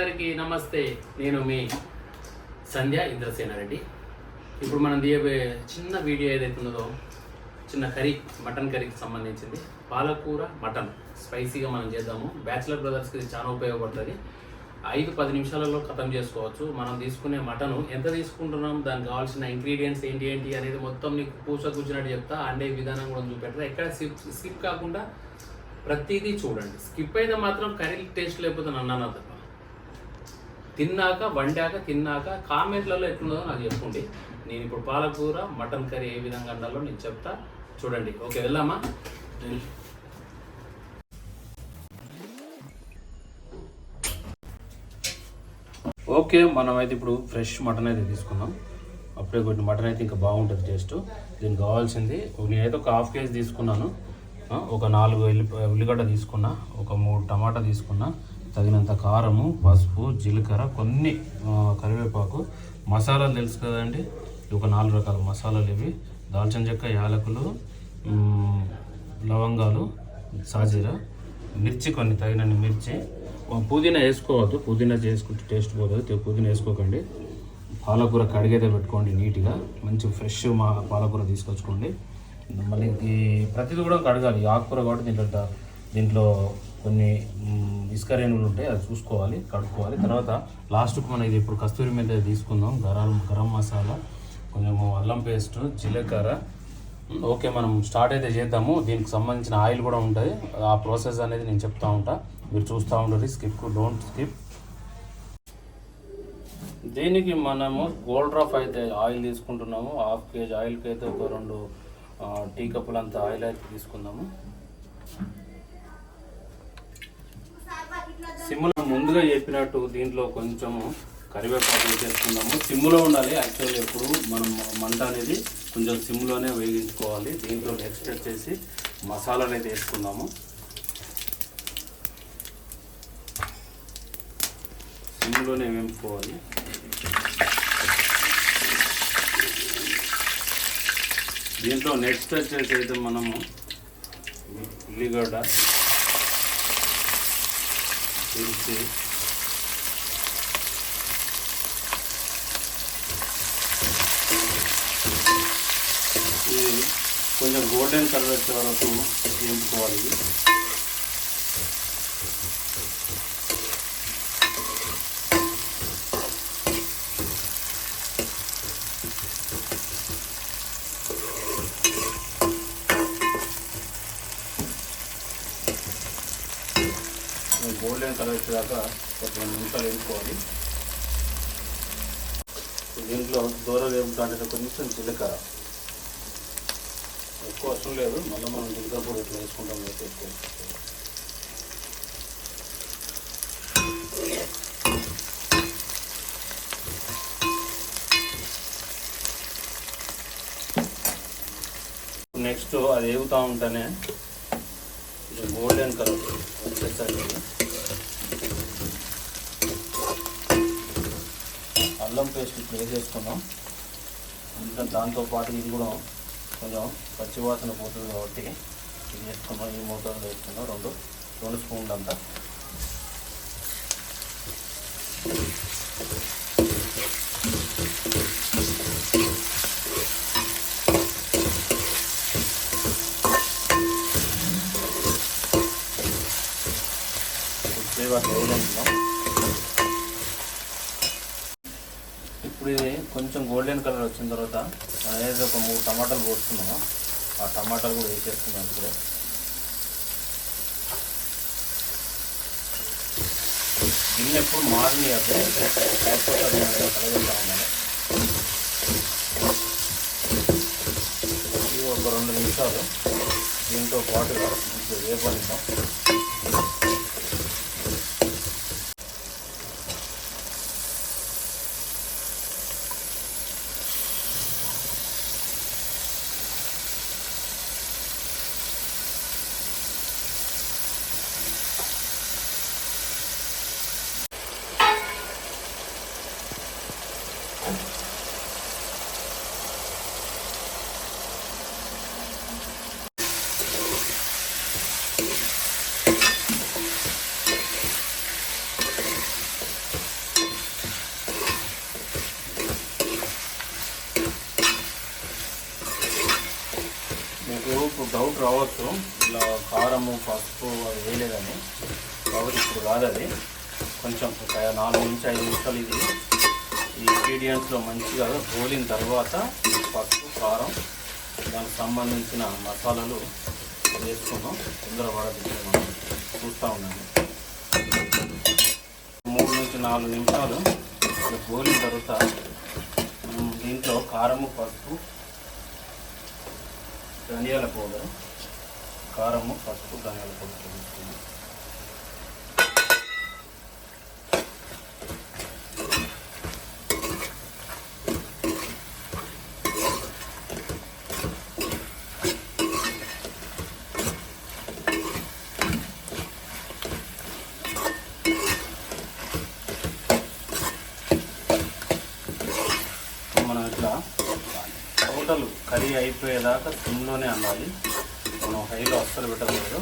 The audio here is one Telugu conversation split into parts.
అందరికీ నమస్తే. నేను మీ సంధ్య ఇంద్రసేనారెడ్డి. ఇప్పుడు మనం తీయబోయే చిన్న వీడియో ఏదైతే ఉన్నదో చిన్న కర్రీ మటన్ కర్రీకి సంబంధించింది. పాలకూర మటన్. స్పైసీగా మనం చేద్దాము. బ్యాచిలర్ బ్రదర్స్కి ఇది చాలా ఉపయోగపడుతుంది. ఐదు పది నిమిషాలలో ఖతం చేసుకోవచ్చు. మనం తీసుకునే మటను ఎంత తీసుకుంటున్నాం దానికి కావాల్సిన ఇంగ్రీడియంట్స్ ఏంటి ఏంటి అనేది మొత్తం నీకు పూస కూర్చున్నట్టు చెప్తా అండే విధానం కూడా చూపెడతా ఎక్కడ స్కిప్ స్కిప్ కాకుండా ప్రతిదీ చూడండి. స్కిప్ అయితే మాత్రం కర్రీ టేస్ట్ లేకపోతే నన్ను తప్ప తిన్నాక వండాక తిన్నాక కామెంట్లలో ఎట్లుందో నాకు చెప్పండి నేను ఇప్పుడు పాలకూర మటన్ కర్రీ ఏ విధంగా ఉండాలో నేను చెప్తా. చూడండి. ఓకే వెళ్దామా? ఓకే మనం అయితే ఇప్పుడు ఫ్రెష్ మటన్ అయితే తీసుకున్నాం. అప్పుడే కొన్ని మటన్ అయితే ఇంకా బాగుంటుంది టేస్ట్. దీనికి కావాల్సింది నేనైతే ఒక హాఫ్ కేజీ తీసుకున్నాను. ఒక నాలుగు ఎల్లి ఉల్లిగడ్డ తీసుకున్నా ఒక మూడు టమాటా తీసుకున్నా. తగినంత కారము పసుపు జీలకర్ర కొన్ని కరివేపాకు మసాలాలు తెలుసు కదండి. ఒక నాలుగు రకాల మసాలాలు ఇవి. దాల్చిన చెక్క యాలకులు లవంగాలు సాజీరా మిర్చి కొన్ని తగినన్ని మిర్చి. పుదీనా వేసుకోవద్దు. పుదీనా చేసుకుంటే టేస్ట్ పోతుంది. పుదీనా వేసుకోకండి. పాలకూర కడిగైతే పెట్టుకోండి నీట్గా. మంచి ఫ్రెష్ మా పాలకూర తీసుకొచ్చుకోండి. మళ్ళీ ప్రతిదీ కూడా కడగాలి. ఆకుకూర కాబట్టి దీంట్లో దీంట్లో కొన్ని మ్, ఉంటాయి అది చూసుకోవాలి కడుక్కోవాలి. తర్వాత లాస్ట్కి మనం ఇది ఇప్పుడు కస్తూరి మీద తీసుకుందాం. గరం గరం మసాలా కొంచెము అల్లం పేస్ట్ జీలకర్ర. ఓకే మనం స్టార్ట్ అయితే చేద్దాము. దీనికి సంబంధించిన ఆయిల్ కూడా ఉంటుంది. ఆ ప్రాసెస్ అనేది నేను చెప్తా ఉంటా. మీరు చూస్తూ ఉండరు స్కిప్ డోంట్ స్కిప్. దీనికి మనము గోల్డ్ రఫ్ అయితే ఆయిల్ తీసుకుంటున్నాము. హాఫ్ కేజీ ఆయిల్కి అయితే ఒక రెండు టీ కప్పులంత ఆయిల్ అయితే తీసుకుందాము. సిమ్లో ముందుగా చెప్పినట్టు దీంట్లో కొంచెము కరివేపాకు వేసేసుకుందాము సిమ్లో ఉండాలి. యాక్చువల్లీ ఎప్పుడు మనం మంట అనేది కొంచెం సిమ్లోనే వేగించుకోవాలి. దీంట్లో నెక్స్ట్ వచ్చేసి మసాలాలు అయితే వేసుకుందాము. సిమ్లోనే వేపుకోవాలి దీంట్లో నెక్స్ట్ వచ్చేసి అయితే మనము ఉల్లిగడ్డ మిర్చి ఇది కొంచెం గోల్డెన్ కలర్ వచ్చే వరకు వేయించుకోవాలి. దాకా ఒక రెండు నిమిషాలు వేసుకోవాలి దీంట్లో దూర వేపుతాంటే కొంచెం జీలకర్ర. ఎక్కువ అవసరం లేదు మళ్ళీ మనం జీలకర్ర కూడా ఇట్లా వేసుకుంటాం అయితే ఎక్కువ నెక్స్ట్ అది వేగుతూ ఉంటేనే గోల్డెన్ కలర్ వచ్చేసరికి అల్లం పేస్ట్ ఇప్పుడు వేసేసుకున్నాం. ఇంకా దాంతోపాటు ఇది కూడా కొంచెం పచ్చివాసన పోతుంది కాబట్టి ఇది వేసుకున్నాం. ఈ మోతాదులో వేసుకున్నాం. రెండు. రెండు స్పూన్లు అంతా. కొద్దిసేపు వేయలేదు ఇప్పుడు ఇది కొంచెం గోల్డెన్ కలర్ వచ్చిన తర్వాత అనేది ఒక మూడు టమాటాలు పోస్తున్నాము ఆ టమాటాలు కూడా వేసేస్తున్నాం ఇప్పుడు. గిన్నె ఎప్పుడు మారిని లేకపోతే ఇది ఒక రెండు నిమిషాలు దీంతో పాటుగా ఇప్పుడు వేపనిద్దాం మీకు డౌట్ రావచ్చు. ఇలా కారము పసుపు అది వేయలేదని. కాబట్టి ఇప్పుడు కాదు అది. కొంచెం ఒక నాలుగు నుంచి ఐదు నిమిషాలు ఇది. ఈ ఇంగ్రీడియంట్స్లో మంచిగా గోలిన తర్వాత పసుపు కారం దానికి సంబంధించిన మసాలాలు వేసుకున్నాం తొందరపడదు మనం చూస్తూ ఉన్నాను మూడు నుంచి నాలుగు నిమిషాలు గోలిన తర్వాత దీంట్లో కారము పసుపు ధనియాల పౌడర్ కారము పసుపు ధనియాల పౌడర్ వేసుకున్నాం మనం ఇట్లా టోటల్ కర్రీ అయిపోయేదాకా సిమ్లోనే అన్నాలి. మనం హైలో అస్సలు పెట్టకూడదు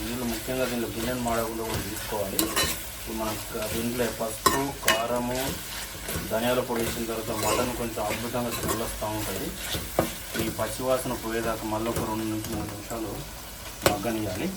నీళ్ళు ముఖ్యంగా దీనిలో గిన్నెను మాడకుండా కూడా తీసుకోవాలి. మనకు మనం దీంట్లో పసుపు కారము ధనియాల పొడి వేసిన తర్వాత మటన్ కొంచెం అద్భుతంగా స్మెల్ వస్తూ ఉంటుంది. ఈ పచ్చివాసన పోయేదాకా మళ్ళీ ఒక రెండు నుంచి మూడు నిమిషాలు మగ్గనియాలి.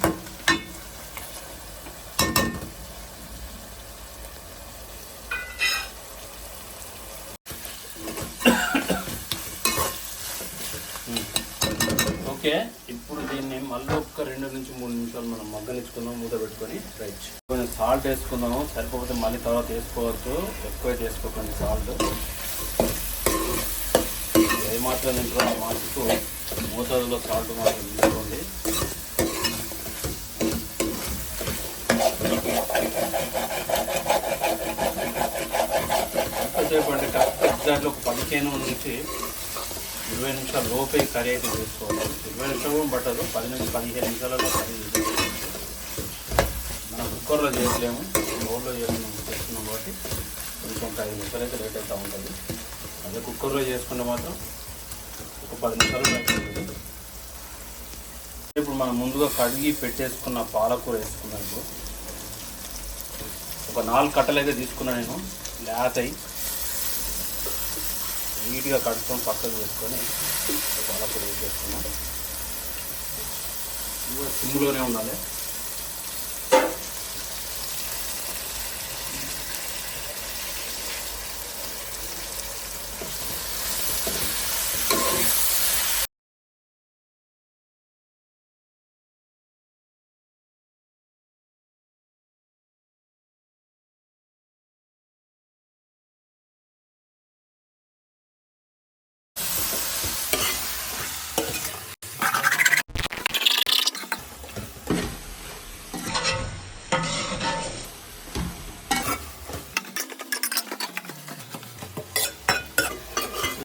Hmm. ఓకే ఇప్పుడు దీన్ని మళ్ళీ ఒక్క రెండు నుంచి మూడు నిమిషాలు మనం మగ్గనిచ్చుకుందాం మూత పెట్టుకొని. రైట్ కొంచెం సాల్ట్ వేసుకుందాము. సరిపోతే మళ్ళీ తర్వాత వేసుకోవచ్చు. ఎక్కువ వేసుకోకండి సాల్ట్ ఏ మాత్రం తింటారో ఆ మాటకు మోతాదులో సాల్ట్ మాత్రం తీసుకోండి. ఎంతసేపు అంటే కరెక్ట్ ఎగ్జాక్ట్లీ ఒక పదిహేను నుంచి ఇరవై నిమిషాల లోపే కర్రీ అయితే చేసుకోవాలి. ఇరవై నిమిషాలు పట్టదు. పది నుంచి పదిహేను నిమిషాలలో కర్రీ మనం కుక్కర్లో చేయలేము. రోడ్లో చేస్తున్నాం చేస్తున్నాం కాబట్టి కొంచెం ఒక ఐదు నిమిషాలు అయితే లేట్ అవుతూ ఉంటుంది. అదే కుక్కర్లో చేసుకుంటే మాత్రం ఒక పది నిమిషాలు అయిపోతుంది ఇప్పుడు మనం ముందుగా కడిగి పెట్టేసుకున్న పాలకూర వేసుకున్నాం ఇప్పుడు. ఒక నాలుగు కట్టలు అయితే తీసుకున్నాను నేను. లేతయి నీట్గా కడుక్కొని పక్కకు వేసుకొని పాలకూర వేసేసుకున్నాం ఇది సిమ్లోనే ఉండాలి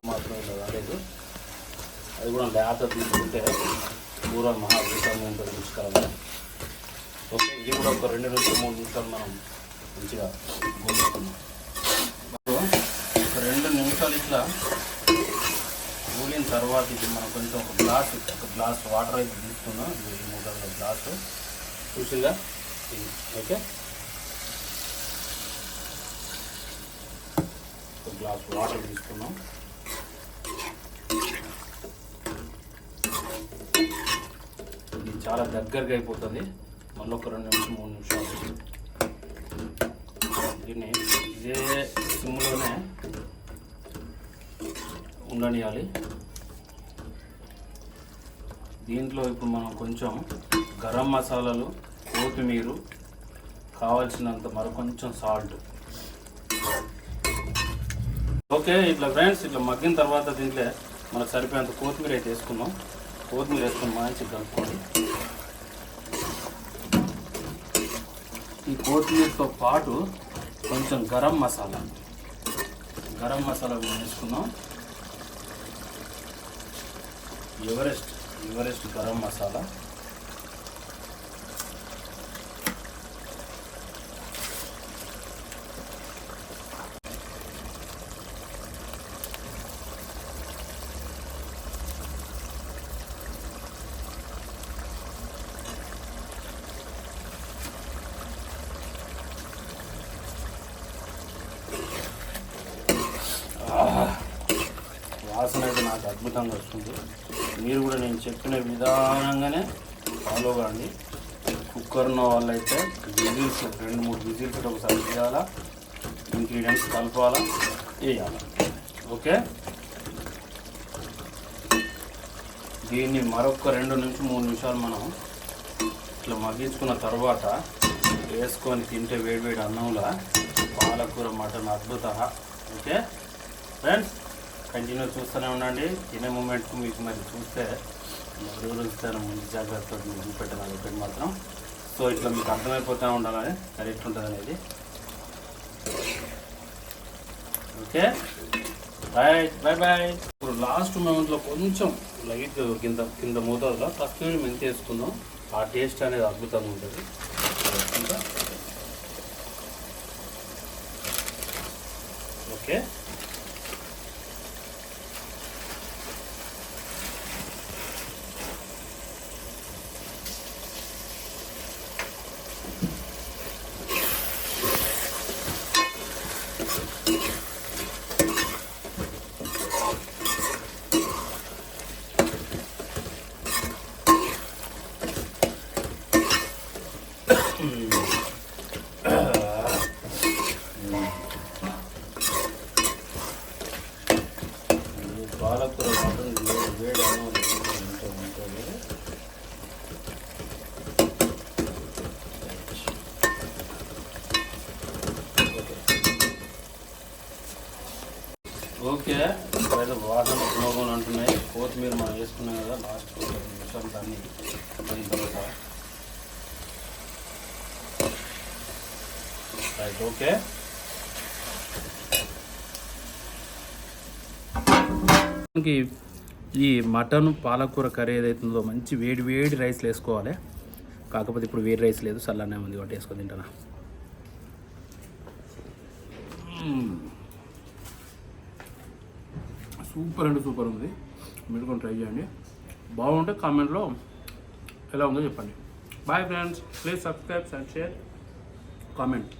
మాత్రం ఇలా కాలేదు అది కూడా లేత తీసుకుంటే కూర మహా అద్భుతంగా ఉంటుంది రుచికరంగా ఓకే ఇది కూడా ఒక రెండు నుంచి మూడు నిమిషాలు మనం మంచిగా గోలుకున్నాం ఒక రెండు నిమిషాలు ఇట్లా గోలిన తర్వాత ఇది మనం కొంచెం ఒక గ్లాస్ ఒక గ్లాస్ వాటర్ అయితే తీసుకున్నాం. ఇది మూడు గ్లాసు చూసిందా ఇది ఓకే? ఒక గ్లాస్ వాటర్ తీసుకున్నాం. చాలా దగ్గరగా అయిపోతుంది. మళ్ళీ ఒక రెండు నిమిషం మూడు నిమిషాలు. దీన్ని ఇదే సిమ్లోనే ఉండనియాలి. దీంట్లో ఇప్పుడు మనం కొంచెం గరం మసాలాలు కొత్తిమీర కావాల్సినంత మరొకొంచెం సాల్ట్. ఓకే ఇట్లా ఫ్రెండ్స్ ఇట్లా మగ్గిన తర్వాత దీంట్లో మనకు సరిపోయేంత కొత్తిమీర అయితే వేసుకుందాం. కొత్తిమీర వేసుకొని మంచి కలుపుకోండి ఈ కొత్తిమీరతో పాటు కొంచెం గరం మసాలా. గరం మసాలా కూడా వేసుకుందాం. ఎవరెస్ట్ ఎవరెస్ట్ గరం మసాలా వాసన అయితే నాకు అద్భుతంగా వస్తుంది. మీరు కూడా నేను చెప్పిన విధానంగానే ఫాలో కాండి. కుక్కర్ ఉన్న వాళ్ళైతే విజిల్స్ రెండు మూడు విజిల్స్ ఒకసారి చేయాలా ఇంగ్రీడియంట్స్ కలపాలా? వేయాలా? ఓకే? దీన్ని మరొక రెండు నుంచి మూడు నిమిషాలు మనం ఇట్లా మగ్గించుకున్న తర్వాత వేసుకొని తింటే వేడివేడి అన్నంలా పాలకూర మటన్ అద్భుత ఓకే? ఫ్రెండ్స్ కంటిన్యూ చూస్తూనే ఉండండి. తినే మూమెంట్కి మీకు మరి చూస్తే ఎవరు ముందు జాగ్రత్త మీకు పెట్టాలని ఒకటి మాత్రం. సో ఇట్లా మీకు అర్థమైపోతూ ఉండాలని కరెక్ట్ ఉంటుంది అనేది. ఓకే? బాయ్ బాయ్ బాయ్ ఇప్పుడు లాస్ట్ మూమెంట్లో కొంచెం లైట్ కింద కింద మోతాదులో కస్తూరి మెంతి వేసుకుందాం ఆ టేస్ట్ అనేది అద్భుతంగా ఉంటుంది. ఓకే ఈ పాలకూర మటన్ వేడి వేడి అన్నం ఉంటే ఉంటుంది ఓకే. ఇప్పుడైతే వాసన ఉపయోగం అంటున్నాయి కొత్తిమీర మనం వేసుకున్నాం కదా లాస్ట్ నిమిషాలు దాన్ని తర్వాత. Right okay. మనకి ఈ మటన్ పాలకూర కర్రీ ఏదైతుందో మంచి వేడి వేడి రైస్లు వేసుకోవాలి. కాకపోతే ఇప్పుడు వేడి రైస్ లేదు చల్లనే ఉంది ఒకటి వేసుకొని తింటానా. సూపర్ అంటే సూపర్ ఉంది. మీరు కూడా ట్రై చేయండి. బాగుంటే కామెంట్లో ఎలా ఉందో చెప్పండి. Bye friends please subscribe and share comment